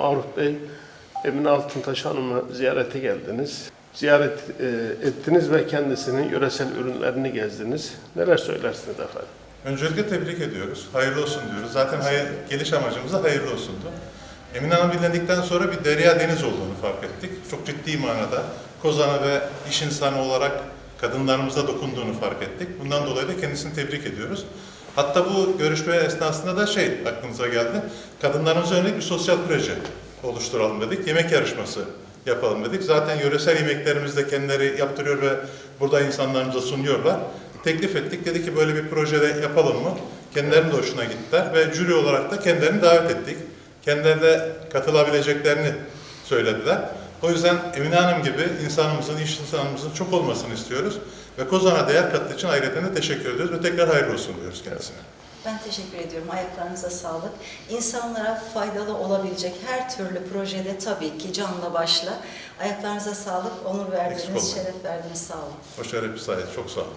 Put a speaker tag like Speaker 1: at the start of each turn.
Speaker 1: Maruf Bey, Emine Altıntaş Hanım'ı ziyarete geldiniz. Ziyaret e, ettiniz ve kendisinin yöresel ürünlerini gezdiniz. Neler söylersiniz efendim?
Speaker 2: Öncelikle tebrik ediyoruz. Hayırlı olsun diyoruz. Zaten hayır, geliş amacımız da hayırlı olsundu. Emine Hanım dinlendikten sonra bir derya deniz olduğunu fark ettik. Çok ciddi manada Kozan'a ve iş insanı olarak kadınlarımıza dokunduğunu fark ettik. Bundan dolayı da kendisini tebrik ediyoruz. Hatta bu görüşme esnasında da şey aklımıza geldi. Kadınlarımıza yönelik bir sosyal proje oluşturalım dedik. Yemek yarışması yapalım dedik. Zaten yöresel yemeklerimizi de kendileri yaptırıyor ve burada insanlarımıza sunuyorlar. Teklif ettik. Dedi ki böyle bir projede yapalım mı? Kendilerinin de hoşuna gittiler ve jüri olarak da kendilerini davet ettik. Kendileri de katılabileceklerini söylediler. O yüzden Emine Hanım gibi insanımızın, iş insanımızın çok olmasını istiyoruz. Ve Kozan'a değer kattığı için ayrıca teşekkür ediyoruz ve tekrar hayırlı olsun diyoruz kendisine.
Speaker 3: Ben teşekkür ediyorum. Ayaklarınıza sağlık. İnsanlara faydalı olabilecek her türlü projede tabii ki canla başla. Ayaklarınıza sağlık. Onur verdiniz, şeref verdiniz. Sağ olun.
Speaker 2: O şeref sayesinde çok sağ olun.